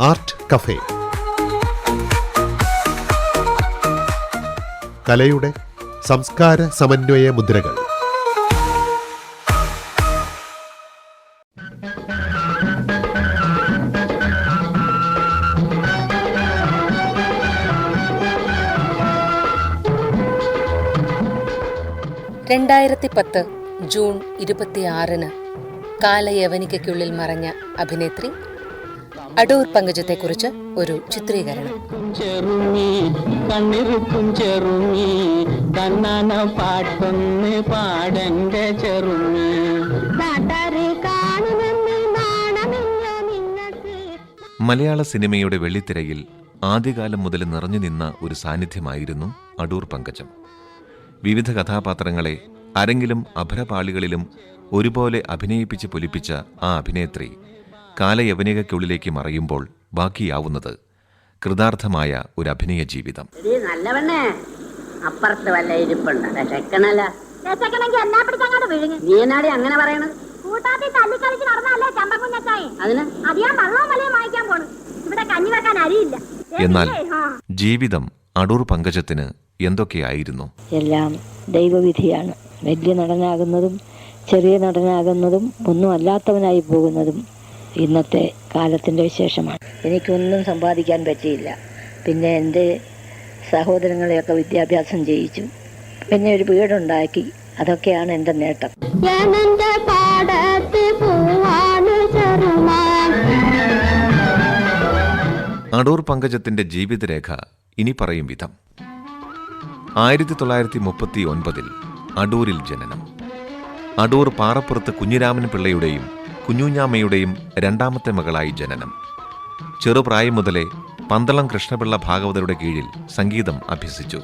Art cafe. കലയുടെ സംസ്കാര സമന്വയ മുദ്രകൾ. രണ്ടായിരത്തി പത്ത് ജൂൺ ഇരുപത്തിയാറിന് കാലയവനികയ്ക്കുള്ളിൽ മറഞ്ഞ അഭിനേത്രി അടൂർ പങ്കജത്തെക്കുറിച്ച് ഒരു ചിത്രീകരണം. ചെറുമി കണ്ണിറുക്കും ചെറുമി കണ്ണാന പാട്ടൊന്ന് പാടന്റെ ചെറുമി നാട്ടാരെ കാണുമെന്ന് നാണമില്ല നിന്നക്ക് മലയാള സിനിമയുടെ വെള്ളിത്തിരയിൽ ആദ്യകാലം മുതൽ നിറഞ്ഞു നിന്ന ഒരു സാന്നിധ്യമായിരുന്നു അടൂർ പങ്കജം. വിവിധ കഥാപാത്രങ്ങളെ അരങ്ങിലും അഭരപാളികളിലും ഒരുപോലെ അഭിനയിപ്പിച്ച് പൊലിപ്പിച്ച ആ അഭിനേത്രി കാലയവനികയ്ക്കുള്ളിലേക്ക് മറയുമ്പോൾ ബാക്കിയാവുന്നത് കൃതാർത്ഥമായ ഒരു അഭിനയ ജീവിതം. അപ്പുറത്ത് വല്ല ഇരിപ്പുണ്ട്. എന്നാ പിടിച്ചങ്ങോട്ട് വിഴുങ്ങി? നീ എന്നാടി അങ്ങനെ പറയണത്? കൂട്ടാത്തി തല്ലിക്കളിച്ച് നടന്നല്ലേ ചമ്പക്കുഞ്ഞച്ചായി അതിന്? അത് ഞാൻ വെള്ളവും വലയും വാങ്ങിക്കാൻ പോണു. ഇവിടെ കഞ്ഞി വെക്കാൻ അരിയില്ല. എന്നാൽ ജീവിതം അടൂർ പങ്കജത്തിന് എന്തൊക്കെയായിരുന്നു? എല്ലാം ദൈവവിധിയാണ്. വലിയ നടനാകുന്നതും ചെറിയ നടനാകുന്നതും ഒന്നും അല്ലാത്തവനായി പോകുന്നതും ഇന്നത്തെ കാലത്തിന്റെ വിശേഷമാണ്. എനിക്കൊന്നും സമ്പാദിക്കാൻ പറ്റിയില്ല. പിന്നെ എന്റെ സഹോദരങ്ങളെയൊക്കെ വിദ്യാഭ്യാസം ചെയ്യിച്ചു. പിന്നെ ഒരു വീടുണ്ടാക്കി. അതൊക്കെയാണ് എന്റെ നേട്ടം. അടൂർ പങ്കജത്തിന്റെ ജീവിതരേഖ ഇനി പറയും വിധം. ആയിരത്തി തൊള്ളായിരത്തി മുപ്പത്തി ഒൻപതിൽ അടൂരിൽ ജനനം. അടൂർ പാറപ്പുറത്ത് കുഞ്ഞിരാമൻ പിള്ളയുടെയും കുഞ്ഞുഞ്ഞാമ്മയുടെയും രണ്ടാമത്തെ മകളായി ജനനം. ചെറുപ്രായം മുതലേ പന്തളം കൃഷ്ണപിള്ള ഭാഗവതരുടെ കീഴിൽ സംഗീതം അഭ്യസിച്ചു.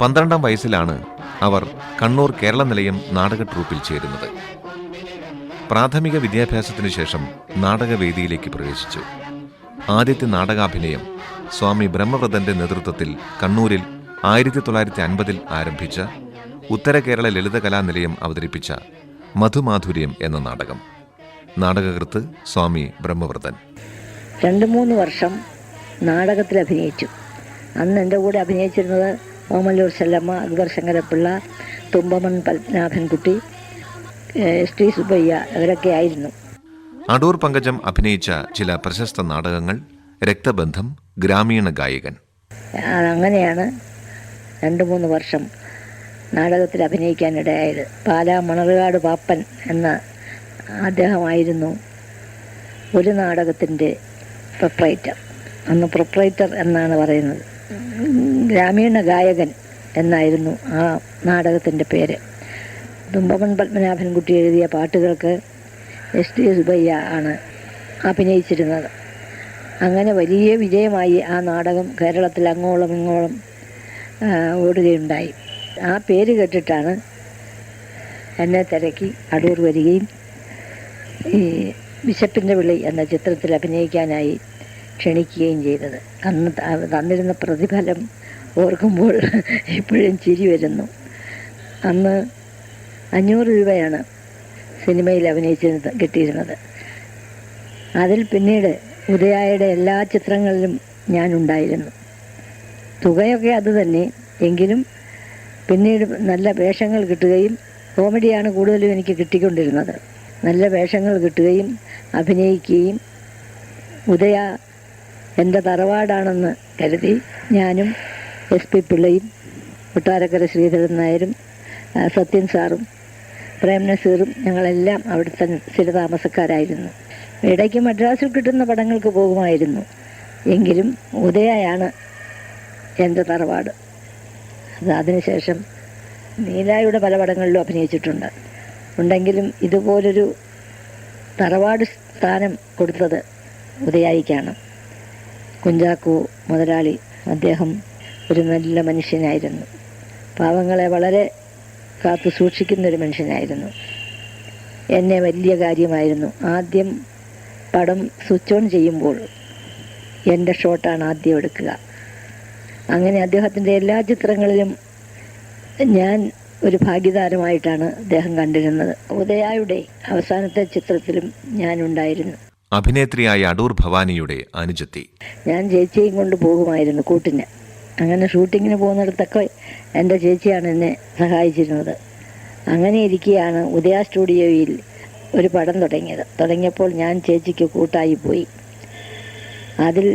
പന്ത്രണ്ടാം വയസ്സിലാണ് അവർ കണ്ണൂർ കേരള നിലയം നാടക ട്രൂപ്പിൽ ചേരുന്നത്. പ്രാഥമിക വിദ്യാഭ്യാസത്തിനു ശേഷം നാടകവേദിയിലേക്ക് പ്രവേശിച്ചു. ആദ്യത്തെ നാടകാഭിനയം സ്വാമി ബ്രഹ്മവ്രതന്റെ നേതൃത്വത്തിൽ കണ്ണൂരിൽ ആയിരത്തി തൊള്ളായിരത്തി അൻപതിൽ ആരംഭിച്ച ഉത്തര കേരള ലളിതകലാനിലയം അവതരിപ്പിച്ച മധുമാധുര്യം എന്ന നാടകം. നാടകകൃത്ത് സ്വാമി ബ്രഹ്മവ്രതൻ രണ്ട് മൂന്ന് വർഷം നാടകത്തിൽ അഭിനയിച്ചു. അന്ന് എന്റെ കൂടെ അഭിനയിച്ചിരുന്നത് ഓമല്ലൂർ ചെല്ലമ്മ അക്ബർ ശങ്കരപ്പിള്ള തുമ്പമൺ പത്മനാഭൻകുട്ടി ശ്രീ എസ് ടി സുബയ്യ അവരൊക്കെ ആയിരുന്നു. അടൂർ പങ്കജം അഭിനയിച്ച ചില പ്രശസ്ത നാടകങ്ങൾ രക്തബന്ധം ഗ്രാമീണ ഗായകൻ. അങ്ങനെയാണ് രണ്ട് മൂന്ന് വർഷം നാടകത്തിൽ അഭിനയിക്കാനിടയായത്. പാലാ മണറുകാട് പാപ്പൻ എന്ന അദ്ദേഹമായിരുന്നു ഒരു നാടകത്തിന്റെ പ്രൊപ്രൈറ്റർ അന്ന് പ്രൊപ്രൈറ്റർ എന്നാണ് പറയുന്നത്. ഗ്രാമീണ ഗായകൻ എന്നായിരുന്നു ആ നാടകത്തിന്റെ പേര്. തുമ്പമൺ പത്മനാഭൻകുട്ടി എഴുതിയ പാട്ടുകൾക്ക് എസ് ടി സുബയ്യ ആണ് അഭിനയിച്ചിരുന്നത്. അങ്ങനെ വലിയ വിജയമായി ആ നാടകം കേരളത്തിൽ അങ്ങോളം ഇങ്ങോളം ഓടുകയുണ്ടായി. ആ പേര് കേട്ടിട്ടാണ് എന്നെ തിരക്കി അടൂർ വരികയും ഈ വിശപ്പിന്റെ വിളി എന്ന ചിത്രത്തിൽ അഭിനയിക്കാനായി ക്ഷണിക്കുകയും ചെയ്തത്. അന്ന് തന്നിരുന്ന പ്രതിഫലം ഓർക്കുമ്പോൾ ഇപ്പോഴും ചിരി വരുന്നു. അന്ന് അഞ്ഞൂറ് രൂപയാണ് സിനിമയിൽ അഭിനയിച്ചിരുന്നത് കിട്ടിയിരുന്നത്. അതിൽ പിന്നീട് ഉദയായുടെ എല്ലാ ചിത്രങ്ങളിലും ഞാനുണ്ടായിരുന്നു തുകയൊക്കെ അത് തന്നെ. എങ്കിലും പിന്നീട് നല്ല വേഷങ്ങൾ കിട്ടുകയും കോമഡിയാണ് കൂടുതലും എനിക്ക് കിട്ടിക്കൊണ്ടിരുന്നത്. നല്ല വേഷങ്ങൾ കിട്ടുകയും അഭിനയിക്കുകയും ഉദയ എന്റെ തറവാടാണെന്ന് കരുതി ഞാനും എസ് പി പിള്ളയും കൊട്ടാരക്കര ശ്രീധരൻ നായരും സത്യൻ സാറും പ്രേം നസീറും ഞങ്ങളെല്ലാം അവിടുത്തെ സ്ഥിര താമസക്കാരായിരുന്നു ഇടയ്ക്ക് മദ്രാസിൽ കിട്ടുന്ന പടങ്ങൾക്ക് പോകുമായിരുന്നു. എങ്കിലും ഉദയയാണ് എന്റെ തറവാട്. അത് അതിനുശേഷം നീലായുടെ പല പടങ്ങളിലും അഭിനയിച്ചിട്ടുണ്ട്. ഉണ്ടെങ്കിലും ഇതുപോലൊരു തറവാട് സ്ഥാനം കൊടുത്തത് ഉദയായിക്കാണ്. കുഞ്ചാക്കോ മുതലാളി അദ്ദേഹം ഒരു നല്ല മനുഷ്യനായിരുന്നു. പാവങ്ങളെ വളരെ കാത്തു സൂക്ഷിക്കുന്ന ഒരു മനുഷ്യനായിരുന്നു. എന്നെ വലിയ കാര്യമായിരുന്നു. ആദ്യം പടം സ്വിച്ച് ഓൺ ചെയ്യുമ്പോൾ എന്റെ ഷോട്ടാണ് ആദ്യം എടുക്കുക. അങ്ങനെ അദ്ദേഹത്തിന്റെ എല്ലാ ചിത്രങ്ങളിലും ഞാൻ ഒരു ഭാഗ്യതാരമായിട്ടാണ് അദ്ദേഹം കണ്ടിരുന്നത്. ഉദയായുടെ അവസാനത്തെ ചിത്രത്തിലും ഞാനുണ്ടായിരുന്നു. അഭിനേത്രിയായ അടൂർ ഭവാനിയുടെ അനുജത്തി. ഞാൻ ചേച്ചിയും കൊണ്ട് പോകുമായിരുന്നു കൂട്ടിന്. അങ്ങനെ ഷൂട്ടിങ്ങിന് പോകുന്നിടത്തൊക്കെ എന്റെ ചേച്ചിയാണ് എന്നെ സഹായിച്ചിരുന്നത്. അങ്ങനെ ഇരിക്കുകയാണ് ഉദയ സ്റ്റുഡിയോയിൽ ഒരു പടം തുടങ്ങിയത്. തുടങ്ങിയപ്പോൾ ഞാൻ ചേച്ചിക്ക് കൂട്ടായി പോയി. അതിൽ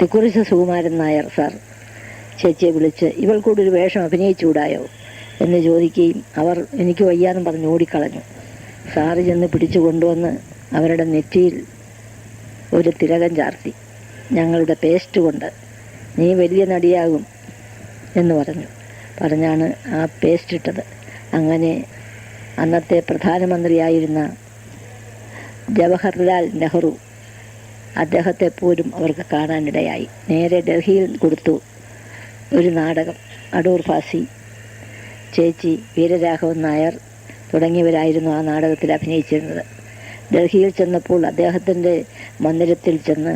തിക്കുറിശ സുകുമാരൻ നായർ സാർ ചേച്ചിയെ വിളിച്ച് ഇവൾ കൂടി ഒരു വേഷം അഭിനയിച്ചുകൂടായോ എന്ന് ചോദിക്കുകയും അവർ എനിക്ക് വയ്യാന്നും പറഞ്ഞ് ഓടിക്കളഞ്ഞു. സാറ് ചെന്ന് പിടിച്ചു കൊണ്ടുവന്ന് അവരുടെ നെറ്റിയിൽ ഒരു തിലകം ചാർത്തി. ഞങ്ങളുടെ പേസ്റ്റ് കൊണ്ട് നീ വലിയ നടിയാകും എന്ന് പറഞ്ഞു. പറഞ്ഞാണ് ആ പേസ്റ്റ് ഇട്ടത്. അങ്ങനെ അന്നത്തെ പ്രധാനമന്ത്രിയായിരുന്ന ജവഹർലാൽ നെഹ്റു അദ്ദേഹത്തെ പോലും അവർക്ക് കാണാനിടയായി. നേരെ ഡൽഹിയിൽ കൊടുത്തു ഒരു നാടകം അടൂർ ഫാസി. ചേച്ചി വീരരാഘവൻ നായർ തുടങ്ങിയവരായിരുന്നു ആ നാടകത്തിൽ അഭിനയിച്ചിരുന്നത്. ഡൽഹിയിൽ ചെന്നപ്പോൾ അദ്ദേഹത്തിന്റെ മന്ദിരത്തിൽ ചെന്ന്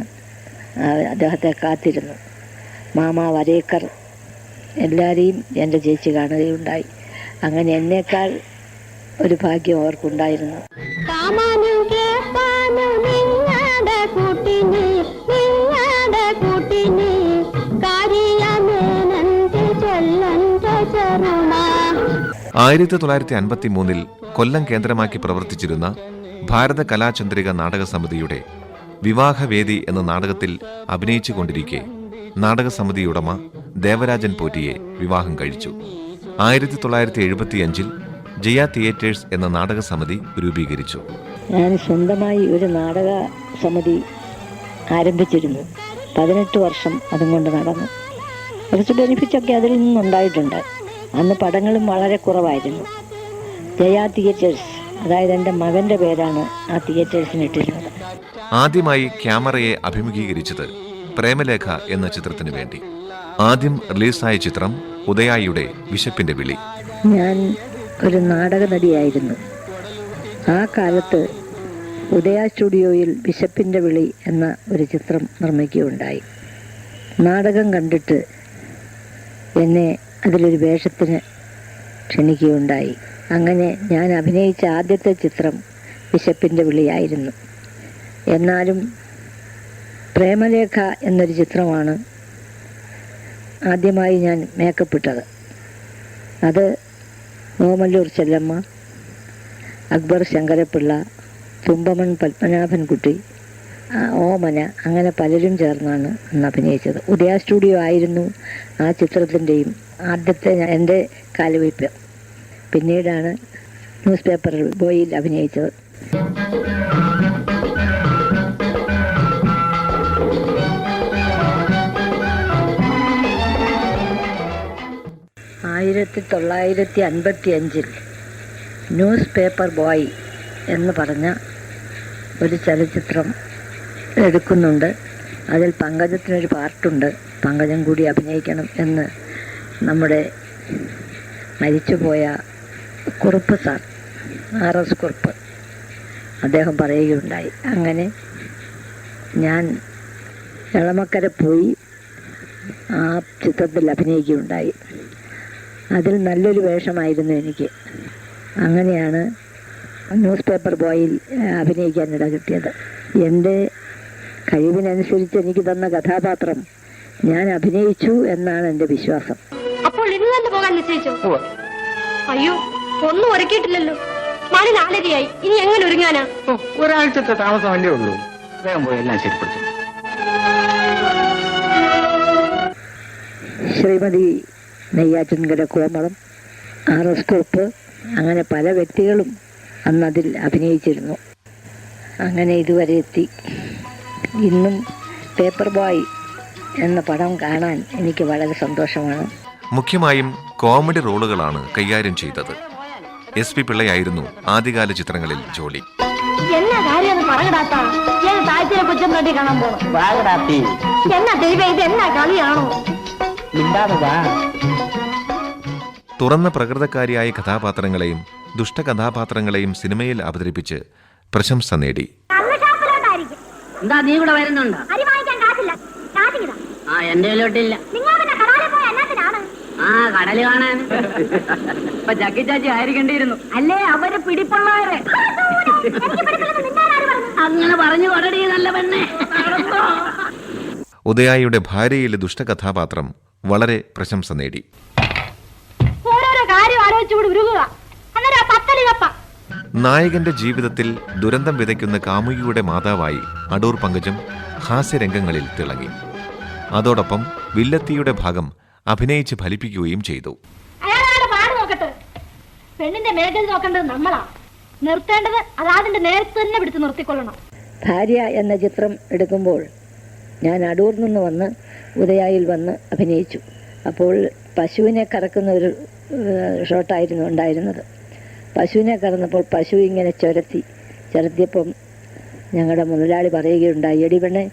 അദ്ദേഹത്തെ കാത്തിരുന്നു. മാമ വരേക്കർ എല്ലാവരെയും എന്റെ ചേച്ചി കാണുകയുണ്ടായി. അങ്ങനെ എന്നേക്കാൾ ഒരു ഭാഗ്യം അവർക്കുണ്ടായിരുന്നു. ആയിരത്തി തൊള്ളായിരത്തി അൻപത്തി മൂന്നിൽ കൊല്ലം കേന്ദ്രമാക്കി പ്രവർത്തിച്ചിരുന്ന ഭാരത കലാചന്ദ്രിക നാടക സമിതിയുടെ വിവാഹവേദി എന്ന നാടകത്തിൽ അഭിനയിച്ചുകൊണ്ടിരിക്കെ നാടകസമിതി ഉടമ ദേവരാജൻ പോറ്റിയെ വിവാഹം കഴിച്ചു. ആയിരത്തി തൊള്ളായിരത്തി എഴുപത്തിയഞ്ചിൽ ജയ തിയേറ്റേഴ്സ് എന്ന നാടക സമിതി രൂപീകരിച്ചു. ഞാൻ സ്വന്തമായി ഒരു നാടക സമിതി ആരംഭിച്ചിരുന്നു. പതിനെട്ട് വർഷം അതും കൊണ്ട് നടന്നു. കുറച്ച് ബെനിഫിറ്റൊക്കെ അതിൽ നിന്നുണ്ടായിട്ടുണ്ട്. അന്ന് പടങ്ങളും വളരെ കുറവായിരുന്നു. ജയ തിയേറ്റേഴ്സ് അതായത് എന്റെ മകന്റെ പേരാണ് ആ തിയേറ്റേഴ്സിന് ഇട്ടിരുന്നത്. ആദ്യമായി ക്യാമറയെ അഭിമുഖീകരിച്ചത് പ്രേമലേഖ എന്ന ചിത്രത്തിന് വേണ്ടി. ആദ്യം റിലീസായ ചിത്രം ഉദയായിയുടെ വിശപ്പിന്റെ വിളി. ഞാൻ ഒരു നാടക നടിയായിരുന്നു. ആ കാലത്ത് ഉദയ സ്റ്റുഡിയോയിൽ വിശപ്പിന്റെ വിളി എന്ന ഒരു ചിത്രം നിർമ്മിക്കുകയുണ്ടായി. നാടകം കണ്ടിട്ട് എന്നെ അതിലൊരു വേഷത്തിന് ക്ഷണിക്കുകയുണ്ടായി. അങ്ങനെ ഞാൻ അഭിനയിച്ച ആദ്യത്തെ ചിത്രം ബിഷപ്പിന്റെ വിളിയായിരുന്നു. എന്നാലും പ്രേമലേഖ എന്നൊരു ചിത്രമാണ് ആദ്യമായി ഞാൻ മേക്കപ്പ് ഇട്ടത് അത് ഓമല്ലൂർ ചെല്ലമ്മ അക്ബർ ശങ്കരപ്പിള്ള തുമ്പമൺ പത്മനാഭൻകുട്ടി ഓമന അങ്ങനെ പലരും ചേർന്നാണ് അന്ന് അഭിനയിച്ചത്. ഉദയ സ്റ്റുഡിയോ ആയിരുന്നു ആ ചിത്രത്തിന്റെയും ആദ്യത്തെ എന്റെ കാലുവയ്പ് പിന്നീടാണ് ന്യൂസ് പേപ്പറിൽ ബോയിൽ അഭിനയിച്ചത്. ആയിരത്തി തൊള്ളായിരത്തി അൻപത്തി അഞ്ചിൽ ന്യൂസ് പേപ്പർ ബോയ് എന്ന് പറഞ്ഞ ഒരു ചലച്ചിത്രം എടുക്കുന്നുണ്ട്. അതിൽ പങ്കജത്തിനൊരു പാർട്ടുണ്ട് പങ്കജം കൂടി അഭിനയിക്കണം എന്ന് നമ്മുടെ മരിച്ചുപോയ Kurup sir R S Kurup അദ്ദേഹം പറയുകയുണ്ടായി. അങ്ങനെ ഞാൻ എളമക്കര പോയി ആ ചിത്രത്തിൽ അഭിനയിക്കുകയുണ്ടായി. അതിൽ നല്ലൊരു വേഷമായിരുന്നു എനിക്ക്. അങ്ങനെയാണ് ന്യൂസ് പേപ്പർ ബോയിൽ അഭിനയിക്കാനിട കിട്ടിയത്. എന്റെ കഴിവിനനുസരിച്ച് എനിക്ക് തന്ന കഥാപാത്രം ഞാൻ അഭിനയിച്ചു എന്നാണ് എന്റെ വിശ്വാസം. അപ്പോൾ ഇന്ന് തന്നെ പോകാൻ നിശ്ചയിച്ചോ? അയ്യോ ഒന്നും ഒരുക്കിയിട്ടില്ലല്ലോ. മണി നാലരയായി ഇനി എങ്ങനെ ഒരുങ്ങാനാ? ഒരാഴ്ചത്തെ താമസം അല്ലേ ഉള്ളൂ. വേഗം പോയി എല്ലാം ശരിപ്പെടുത്തും. ശ്രീമതി നെയ്യാറ്റിൻകര കോമളം ആർ എസ് കുറുപ്പ് അങ്ങനെ പല വ്യക്തികളും അന്നതിൽ അതിൽ അഭിനയിച്ചിരുന്നു. അങ്ങനെ ഇതുവരെ എത്തി. ഇന്നും പേപ്പർ ബോയ് എന്ന പടം കാണാൻ എനിക്ക് വളരെ സന്തോഷമാണ്. മുഖ്യമായും കോമഡി റോളുകളാണ് കൈകാര്യം ചെയ്തത്. എസ് പി പിള്ളയായിരുന്നു ആദ്യകാല ചിത്രങ്ങളിൽ ജോലി. എന്നാ കാര്യം ഞാൻ കാണാൻ പോണം. എന്നാ ദൈവം ഇത് എന്നാ കളിയാണോ? മിണ്ടാതെ വാ. തുറന്ന പ്രകൃതക്കാരിയായ കഥാപാത്രങ്ങളെയും ദുഷ്ടകഥാപാത്രങ്ങളെയും സിനിമയിൽ അവതരിപ്പിച്ച് പ്രശംസ നേടി. എന്താ നീ ഇവിടെ വരുന്നുണ്ടോ? അരി വാങ്ങിക്കാൻ കാശില്ല. കാശിങ്ങിതാ ആ എന്റെ കയ്യിലോട്ടില്ല. നിങ്ങൾ പിന്നെ കടലിൽ പോയ എന്നാത്തിനാണ് ആ കടൽ കാണാൻ. ഇപ്പൊ ചക്കി ചാച്ചി ആയിരിക്കേണ്ടിയിരുന്നു. അല്ലേ അവർ പിടിപ്പുള്ളവരെ? അങ്ങനെ പറഞ്ഞു കൊടടി നല്ല പെണ്ണെ. ഉദയായിയുടെ ഭാര്യയിലെ ദുഷ്ടകഥാപാത്രം വളരെ പ്രശംസ നേടി. ഓരോരോ കാര്യം ആലോചിച്ചുകൂടി ഉരുകുക. അന്നേരം ആ പത്തലി കപ്പ. നായകന്റെ ജീവിതത്തിൽ ദുരന്തം വിതയ്ക്കുന്ന കാമുകിയുടെ മാതാവായി അടൂർ പങ്കജം ഹാസ്യരംഗങ്ങളിൽ തിളങ്ങി. അതോടൊപ്പം വില്ലത്തിയുടെ ഭാഗം അഭിനയിച്ച് ഫലിപ്പിക്കുകയും ചെയ്തു. അയാളാണ് പാട് നോക്കട്ടെ. പെണ്ണിന്റെ മേഖല നോക്കേണ്ടത് നമ്മളാ. നിർത്തേണ്ടത് അത് അതിന്റെ നേരത്തെ തന്നെ പിടിച്ച് നിർത്തിക്കൊള്ളണം. ഭാര്യ എന്ന ചിത്രം എടുക്കുമ്പോൾ ഞാൻ അടൂർ നിന്ന് വന്ന് ഉദയായിൽ വന്ന് അഭിനയിച്ചു. അപ്പോൾ പശുവിനെ കറക്കുന്ന ഒരു ഷോട്ടായിരുന്നു ഉണ്ടായിരുന്നത്. പശുവിനെ കടന്നപ്പോൾ പശു ഇങ്ങനെ ചുരത്തി ചുരത്തിയപ്പം ഞങ്ങളുടെ മുതലാളി പറയുകയുണ്ടായി എടി പെണ്ണെ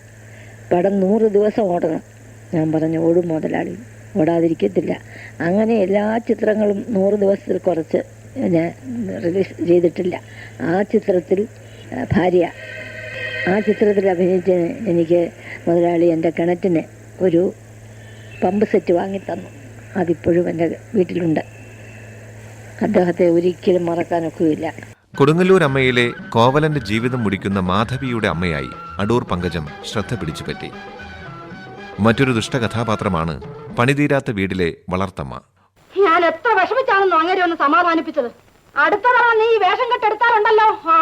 പടം നൂറ് ദിവസം ഓടണം. ഞാൻ പറഞ്ഞു ഓടും മുതലാളി ഓടാതിരിക്കത്തില്ല. അങ്ങനെ എല്ലാ ചിത്രങ്ങളും നൂറ് ദിവസത്തിൽ കുറച്ച് ഞാൻ റിലീസ് ചെയ്തിട്ടില്ല. ആ ചിത്രത്തിൽ ഭാര്യ ആ ചിത്രത്തിൽ അഭിനയിച്ച് എനിക്ക് മുതലാളി എന്റെ കിണറ്റിന് ഒരു പമ്പ് സെറ്റ് വാങ്ങിത്തന്നു. അതിപ്പോഴും എന്റെ വീട്ടിലുണ്ട്. അദ്ദേഹത്തെ ഒരിക്കലും മറക്കാനൊക്കുകയില്ല കൊടുങ്ങല്ലൂർ അമ്മയിലെ കോവലന്റെ ജീവിതം മുടിക്കുന്ന മാധവിയുടെ അമ്മയായി അടൂർ പങ്കജം ശ്രദ്ധ പിടിച്ചുപറ്റി. മറ്റൊരു ദുഷ്ടകഥാപാത്രമാണ് പണിതീരാത്ത വീടിലെ വളർത്തമ്മ. ഞാൻ എത്ര വിഷമിച്ചാണെന്നോ അങ്ങനെ ഒന്ന് സമാധാനിപ്പിച്ചത്. അടുത്ത തവണ നീ ഈ വേഷം കെട്ടെടുത്താറുണ്ടല്ലോ ആ.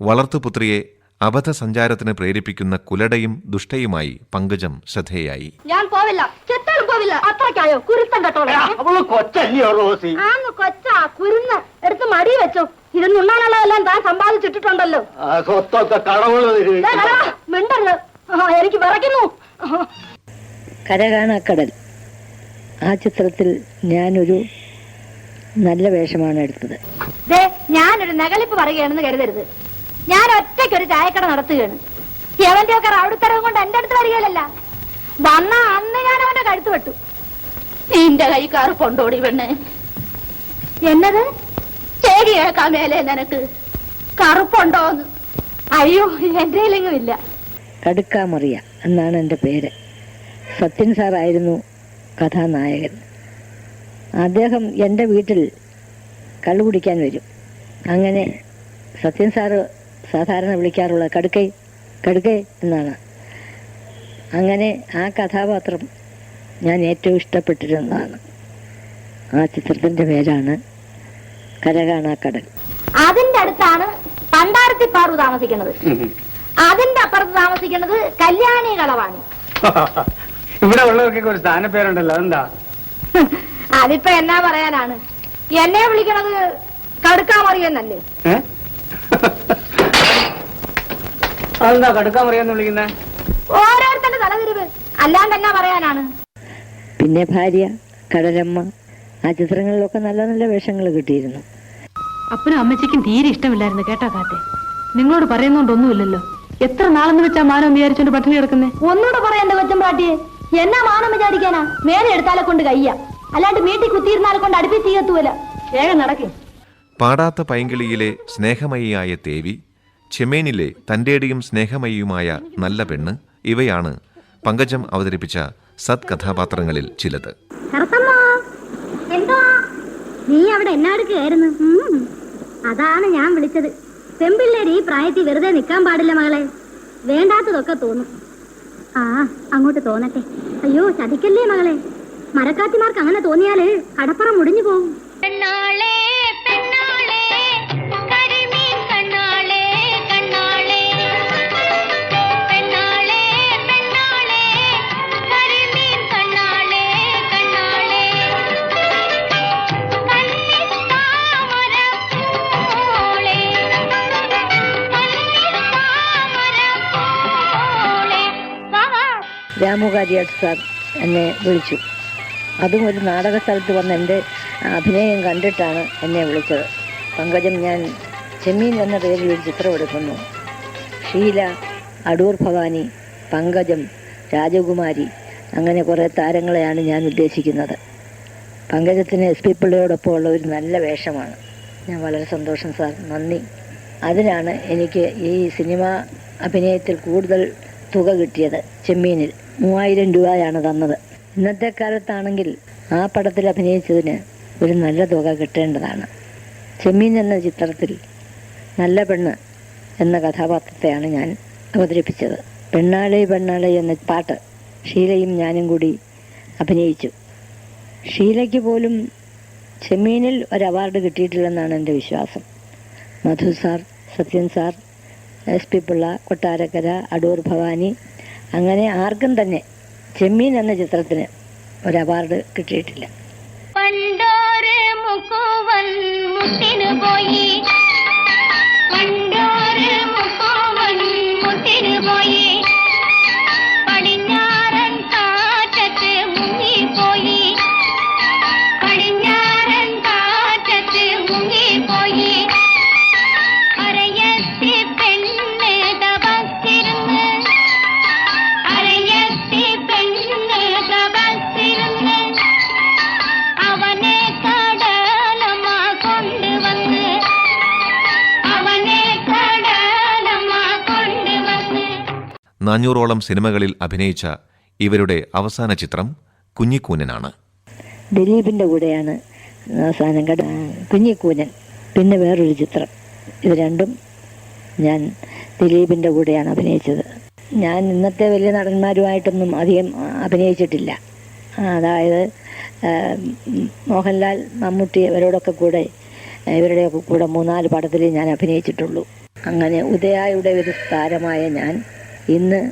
വളർത്തുപുത്രിയെ അബദ്ധ സഞ്ചാരത്തിന് പ്രേരിപ്പിക്കുന്ന കുലടയും ദുഷ്ടയുമായി പങ്കജം ശ്രദ്ധേയായി. ഞാൻ പോവില്ല. ചെത്താലും പോവില്ല. അത്രയ്ക്കായോ? കുരുത്തം കെട്ടോളാം. അവൾ കൊച്ചല്ലയോ റോസി. ആന്ന് കൊച്ചാ കുരുന്ന്. എടുത്ത് മടി വെച്ചു. ഇരുന്നുണ്ണാനുള്ളതെല്ലാം താൻ സമ്പാദിച്ചിട്ടുണ്ടല്ലോ ആ സ്വത്തൊക്കെ കടവുകൾ മിണ്ടരുത്. എനിക്ക് വിറയ്ക്കുന്നു. കരകാണാക്കടൽ ആ ചിത്രത്തിൽ ഞാനൊരു നല്ല വേഷമാണ് എടുത്തത്. ദേ ഞാനൊരു നകലിപ്പ് പറയുകയാണെന്ന് കരുതരുത്. ഞാൻ ഒറ്റയ്ക്ക് ഒരു ചായക്കട നടത്തുകയാണ്. എവന്റെ ഒക്കെ റൗഡിത്തരവും കൊണ്ട് എന്റെ അടുത്ത് വരികയല്ല വന്ന അന്ന് ഞാൻ അവന്റെ കഴുത്ത് വെട്ടു. നിന്റെ കൈ കാറ് കൊണ്ടോടി പെണ്ണ്? എന്നത്? ചേടി കേൾക്കാൻ മേലെ നിനക്ക്. കറുപ്പുണ്ടോന്ന്. അയ്യോ എന്റെ ഇല്ല. കടുക്കാമറിയ എന്നാണ് എന്റെ പേര്. സത്യൻ സാറായിരുന്നു കഥാനായകൻ. അദ്ദേഹം എന്റെ വീട്ടിൽ കള്ളു കുടിക്കാൻ വരും. അങ്ങനെ സത്യൻ സാറ് സാധാരണ വിളിക്കാറുള്ളത് കടുക്കൈ കടുക്കൈ എന്നാണ്. അങ്ങനെ ആ കഥാപാത്രം ഞാൻ ഏറ്റവും ഇഷ്ടപ്പെട്ടിരുന്നതാണ് ആ ചിത്രത്തിന്റെ പേരാണ് കരകാണാക്കടൽ. അതിന്റെ അടുത്താണ് പണ്ടാരത്തി പാറു താമസിക്കുന്നത്. അതിന്റെ അപ്പുറത്ത് താമസിക്കുന്നത് കല്യാണി കളവാണ്. ഇവിടെ ഉള്ളവർക്കൊക്കെ ഒരു സ്ഥാനപ്പേരുണ്ടല്ലോ അതെന്താ? അതിപ്പോ എന്നാ പറയാനാണ്? എന്നെ വിളിക്കണത് കടുക്കാമറിയെന്നല്ലേ അതെന്താ കടുക്കാൻ പറയാന്ന് വിളിക്കുന്നേ? ഓരോരുത്തന്റെ തലതിരിവ്. അല്ലാണ്ട് എന്നാ പറയാനാണ്? പിന്നെ ഭാര്യ കടലമ്മ ആ ചിത്രങ്ങളിലൊക്കെ നല്ല നല്ല വേഷങ്ങൾ കിട്ടിയിരുന്നു. അപ്പനും അമ്മച്ചിക്കും തീരെ ഇഷ്ടമില്ലായിരുന്നു കേട്ടോ കാത്തെ. നിങ്ങളോട് പറയുന്നോണ്ടൊന്നുമില്ലല്ലോ. എത്ര നാളെന്ന് വെച്ചാ മാനം വിചാരിച്ചോണ്ട് പട്ടിണി കിടക്കുന്നേ? ഒന്നുകൂടെ പറയണ്ട കൊച്ചം പാട്ടിയെ എന്നാ മാനം വിചാരിക്കാനാ? മേലെ എടുത്താലെ കൊണ്ട് കയ്യ. അല്ലാണ്ട് വീട്ടിൽ കുത്തിയിരുന്നാലെ കൊണ്ട് അടുപ്പിച്ച് ചെയ്യത്തൂല വേഗം നടക്കേ. പാടാത്ത പൈങ്കിളിയിലെ സ്നേഹമയിയായ തേവി ചെമേനിലെ തന്റെടിയും സ്നേഹമയിയുമായ നല്ല പെണ്ണ് ഇവയാണ് പങ്കജം അവതരിപ്പിച്ച സത് കഥാപാത്രങ്ങളിൽ ചിലത് നീ അവിടെ എന്നാടുക്കുകയായിരുന്നു അതാണ് ഞാൻ വിളിച്ചത്. പെമ്പിള്ളേര് ഈ പ്രായത്തിൽ വെറുതെ നിൽക്കാൻ പാടില്ല മകളെ. വേണ്ടാത്തതൊക്കെ തോന്നും. ആ അങ്ങോട്ട് തോന്നട്ടെ. അയ്യോ ചതിക്കല്ലേ മകളെ? മരക്കാത്തിമാർക്ക് അങ്ങനെ തോന്നിയാൽ കടപ്പുറം മുടിഞ്ഞു പോകും രാമുകാരിയാട്ട് സാർ എന്നെ വിളിച്ചു. അതും ഒരു നാടക സ്ഥലത്ത് വന്ന് എന്റെ അഭിനയം കണ്ടിട്ടാണ് എന്നെ വിളിച്ചത്. പങ്കജം ഞാൻ ചെമ്മീൻ എന്ന പേരിൽ ഒരു ചിത്രം എടുക്കുന്നു. ഷീല അടൂർ ഭവാനി പങ്കജം രാജകുമാരി അങ്ങനെ കുറേ താരങ്ങളെയാണ് ഞാൻ ഉദ്ദേശിക്കുന്നത്. പങ്കജത്തിന് എസ് പി പിള്ളയോടൊപ്പം ഉള്ള ഒരു നല്ല വേഷമാണ്. ഞാൻ വളരെ സന്തോഷം സാർ. നന്ദി. അതിനാണ് എനിക്ക് ഈ സിനിമ അഭിനയത്തിൽ കൂടുതൽ തുക കിട്ടിയത് ചെമ്മീനിൽ. മൂവായിരം രൂപയാണ് തന്നത്. ഇന്നത്തെ കാലത്താണെങ്കിൽ ആ പടത്തിൽ അഭിനയിച്ചതിന് ഒരു നല്ല തുക കിട്ടേണ്ടതാണ്. ചെമ്മീൻ എന്ന ചിത്രത്തിൽ നല്ല പെണ്ണ് എന്ന കഥാപാത്രത്തെയാണ് ഞാൻ അവതരിപ്പിച്ചത്. പെണ്ണാളെ പെണ്ണാളെ എന്ന പാട്ട് ഷീലയും ഞാനും കൂടി അഭിനയിച്ചു. ഷീലയ്ക്ക് പോലും ചെമ്മീനിൽ ഒരു അവാർഡ് കിട്ടിയിട്ടില്ലെന്നാണ് എന്റെ വിശ്വാസം. Madhu sir Sathyan sir S P Pillai Kottarakkara Adoor Bhavani അങ്ങനെ ആർക്കും തന്നെ ചെമ്മീൻ എന്ന ചിത്രത്തിന് ഒരു അവാർഡ് കിട്ടിയിട്ടില്ല. പോയി. നാനൂറോളം സിനിമകളിൽ അഭിനയിച്ച ഇവരുടെ അവസാന ചിത്രം കുഞ്ഞിക്കൂനനാണ്. ദിലീപിന്റെ കൂടെയാണ് അവസാനം കുഞ്ഞിക്കൂനൻ. പിന്നെ വേറൊരു ചിത്രം. ഇത് രണ്ടും ഞാൻ ദിലീപിന്റെ കൂടെയാണ് അഭിനയിച്ചത്. ഞാൻ ഇന്നത്തെ വലിയ നടന്മാരുമായിട്ടൊന്നും അധികം അഭിനയിച്ചിട്ടില്ല. അതായത് മോഹൻലാൽ മമ്മൂട്ടി ഇവരോടൊക്കെ കൂടെ ഇവരുടെയൊക്കെ കൂടെ മൂന്നാൽ പടത്തിൽ ഞാൻ അഭിനയിച്ചിട്ടുള്ളൂ. അങ്ങനെ ഉദയായുടെ ഒരു താരമായ ഞാൻ ഇന്ന്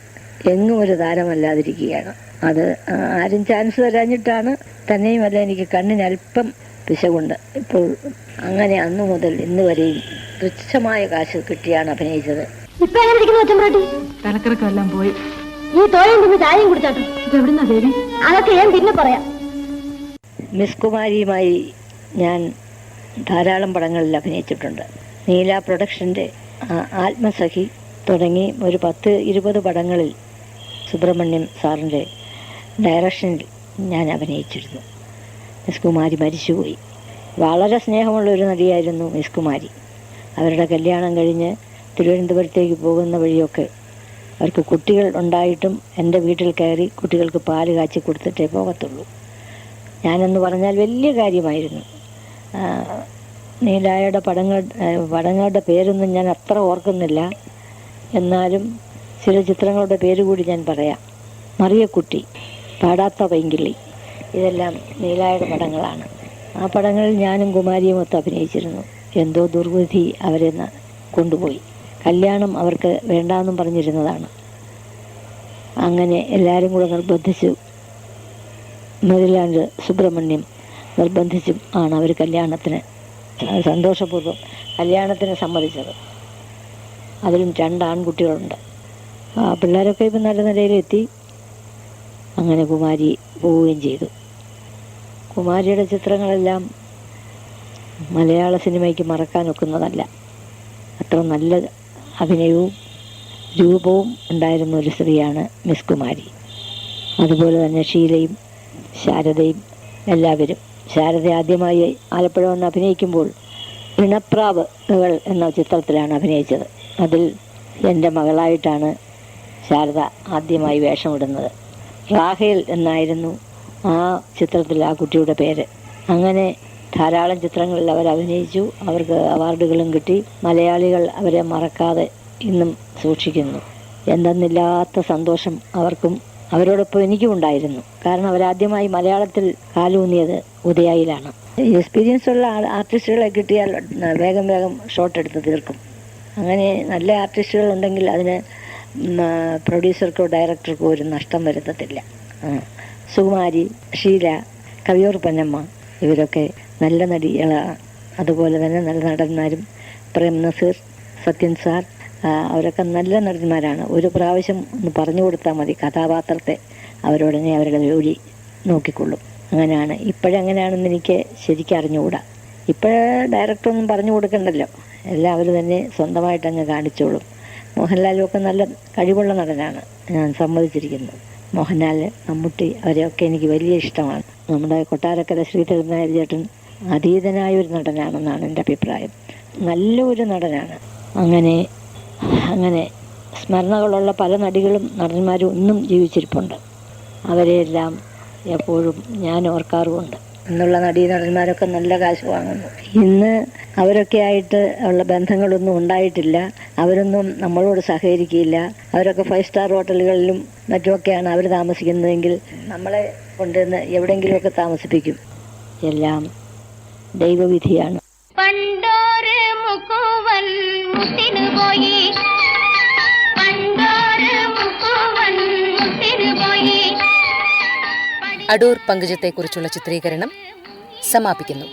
എങ്ങും ഒരു താരമല്ലാതിരിക്കുകയാണ്. അത് ആരും ചാൻസ് തരാഞ്ഞിട്ടാണ് തന്നെയുമല്ല എനിക്ക് കണ്ണിന് അല്പം പിശകുണ്ട്. ഇപ്പോൾ അങ്ങനെ അന്നു മുതൽ ഇന്ന് വരെയും തുച്ഛമായ കാശ് കിട്ടിയാണ് അഭിനയിച്ചത്. പോയി. ഈ തോയും തിന്ന് ചായയും കുടിച്ചാട്ടോ? ഇതെവിടുന്നാ ദേവി? അതൊക്കെ ഞാൻ പിന്നെ പറയാം. മിസ് കുമാരിയുമായി ഞാൻ ധാരാളം പടങ്ങളിൽ അഭിനയിച്ചിട്ടുണ്ട്. നീല പ്രൊഡക്ഷന്റെ ആത്മസഖി തുടങ്ങി ഒരു പത്ത് ഇരുപത് പടങ്ങളിൽ സുബ്രഹ്മണ്യം സാറിന്റെ ഡയറക്ഷനിൽ ഞാൻ അഭിനയിച്ചിരുന്നു. മിസ് കുമാരി മരിച്ചുപോയി. വളരെ സ്നേഹമുള്ള ഒരു നടിയായിരുന്നു മിസ് കുമാരി. അവരുടെ കല്യാണം കഴിഞ്ഞ് തിരുവനന്തപുരത്തേക്ക് പോകുന്ന വഴിയൊക്കെ അവർക്ക് കുട്ടികൾ ഉണ്ടായിട്ടും എന്റെ വീട്ടിൽ കയറി കുട്ടികൾക്ക് പാൽ കാച്ചി കൊടുത്തിട്ടേ പോകത്തുള്ളൂ. ഞാനെന്ന് പറഞ്ഞാൽ വലിയ കാര്യമായിരുന്നു. നീലായുടെ പടങ്ങൾ പടങ്ങളുടെ പേരൊന്നും ഞാൻ അത്ര ഓർക്കുന്നില്ല. എന്നാലും ചില ചിത്രങ്ങളുടെ പേര് കൂടി ഞാൻ പറയാം. മറിയക്കുട്ടി പാടാത്ത പൈങ്കിളി. ഇതെല്ലാം നീലായുടെ പടങ്ങളാണ്. ആ പടങ്ങളിൽ ഞാനും കുമാരിയും ഒത്ത് അഭിനയിച്ചിരുന്നു. എന്തോ ദുർവിധി അവരെ കൊണ്ടുപോയി. കല്യാണം അവർക്ക് വേണ്ടാന്നും പറഞ്ഞിരുന്നതാണ്. അങ്ങനെ എല്ലാവരും കൂടെ നിർബന്ധിച്ചു. മെറിലാൻഡ് സുബ്രഹ്മണ്യം നിർബന്ധിച്ചും ആണ് അവർ കല്യാണത്തിന് സന്തോഷപൂർവം കല്യാണത്തിന് സമ്മതിച്ചത്. അതിലും രണ്ട് ആൺകുട്ടികളുണ്ട്. ആ പിള്ളേരൊക്കെ ഇപ്പം നല്ല നിലയിലെത്തി. അങ്ങനെ കുമാരി പോവുകയും ചെയ്തു. കുമാരിയുടെ ചിത്രങ്ങളെല്ലാം മലയാള സിനിമയ്ക്ക് മറക്കാനൊക്കുന്നതല്ല അത്ര നല്ല അഭിനയവും രൂപവും ഉണ്ടായിരുന്ന ഒരു സ്ത്രീയാണ് മിസ് കുമാരി. അതുപോലെ തന്നെ ഷീലയും ശാരദയും എല്ലാവരും. ശാരദ ആദ്യമായി ആലപ്പുഴ വന്ന് അഭിനയിക്കുമ്പോൾ ഋണപ്രാവുകൾ എന്ന ചിത്രത്തിലാണ് അഭിനയിച്ചത്. അതിൽ എന്റെ മകളായിട്ടാണ് ശാരദ ആദ്യമായി വേഷമിടുന്നത്. റാഹേൽ എന്നായിരുന്നു ആ ചിത്രത്തിൽ ആ കുട്ടിയുടെ പേര്. അങ്ങനെ ധാരാളം ചിത്രങ്ങളിൽ അവർ അഭിനയിച്ചു. അവർക്ക് അവാർഡുകളും കിട്ടി. മലയാളികൾ അവരെ മറക്കാതെ ഇന്നും സൂക്ഷിക്കുന്നു. എന്തെന്നില്ലാത്ത സന്തോഷം അവർക്കും അവരോടൊപ്പം എനിക്കും ഉണ്ടായിരുന്നു. കാരണം അവരാദ്യമായി മലയാളത്തിൽ കാലൂന്നിയത് ഉദയായിലാണ്. എക്സ്പീരിയൻസ് ഉള്ള ആർട്ടിസ്റ്റുകളെ കിട്ടിയാൽ വേഗം വേഗം ഷോട്ട് എടുത്ത് തീർക്കും. അങ്ങനെ നല്ല ആർട്ടിസ്റ്റുകൾ ഉണ്ടെങ്കിൽ അതിന് പ്രൊഡ്യൂസർക്കോ ഡയറക്ടർക്കോ ഒരു നഷ്ടം വരുത്തത്തില്ല. സുകുമാരി ഷീല കവിയൂർ പൊന്നമ്മ ഇവരൊക്കെ നല്ല നടികളാണ് അതുപോലെ തന്നെ നല്ല നടന്മാരും. പ്രേം നസീർ സത്യൻ സാർ അവരൊക്കെ നല്ല നടന്മാരാണ്. ഒരു പ്രാവശ്യം ഒന്ന് പറഞ്ഞു കൊടുത്താൽ മതി കഥാപാത്രത്തെ. അവരുടനെ അവരുടെ ജോലി നോക്കിക്കൊള്ളും. അങ്ങനെയാണ്. ഇപ്പോഴെങ്ങനെയാണെന്ന് എനിക്ക് ശരിക്കും അറിഞ്ഞുകൂടാ ഇപ്പോഴേ ഡയറക്ടറൊന്നും പറഞ്ഞു കൊടുക്കണ്ടല്ലോ. എല്ലാം അവർ തന്നെ സ്വന്തമായിട്ട് അങ്ങ് കാണിച്ചോളും. മോഹൻലാലും ഒക്കെ നല്ല കഴിവുള്ള നടനാണ് ഞാൻ സമ്മതിച്ചിരിക്കുന്നു. മോഹൻലാൽ മമ്മൂട്ടി അവരെയൊക്കെ എനിക്ക് വലിയ ഇഷ്ടമാണ്. നമ്മുടെ കൊട്ടാരക്കര ശ്രീധരനായ ചേട്ടൻ അതീതനായ ഒരു നടനാണെന്നാണ് എന്റെ അഭിപ്രായം. നല്ലൊരു നടനാണ്. അങ്ങനെ അങ്ങനെ സ്മരണകളുള്ള പല നടികളും നടന്മാരും ഒന്നും ജീവിച്ചിരിപ്പുണ്ട്. അവരെയെല്ലാം എപ്പോഴും ഞാൻ ഓർക്കാറുമുണ്ട്. എന്നുള്ള നടീ നടന്മാരൊക്കെ നല്ല കാശ് വാങ്ങുന്നു. ഇന്ന് അവരൊക്കെ ആയിട്ട് ഉള്ള ബന്ധങ്ങളൊന്നും ഉണ്ടായിട്ടില്ല. അവരൊന്നും നമ്മളോട് സഹകരിക്കില്ല. അവരൊക്കെ ഫൈവ് സ്റ്റാർ ഹോട്ടലുകളിലും മറ്റുമൊക്കെയാണ് അവർ താമസിക്കുന്നതെങ്കിൽ നമ്മളെ കൊണ്ടുവന്ന് എവിടെയെങ്കിലുമൊക്കെ താമസിപ്പിക്കും. എല്ലാം ദൈവവിധിയാണ്. പോയി. പോയി. അടൂർ പങ്കജത്തെക്കുറിച്ചുള്ള ചിത്രീകരണം സമാപിക്കുന്നു.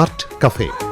ആർട്ട് പെണ്ണ്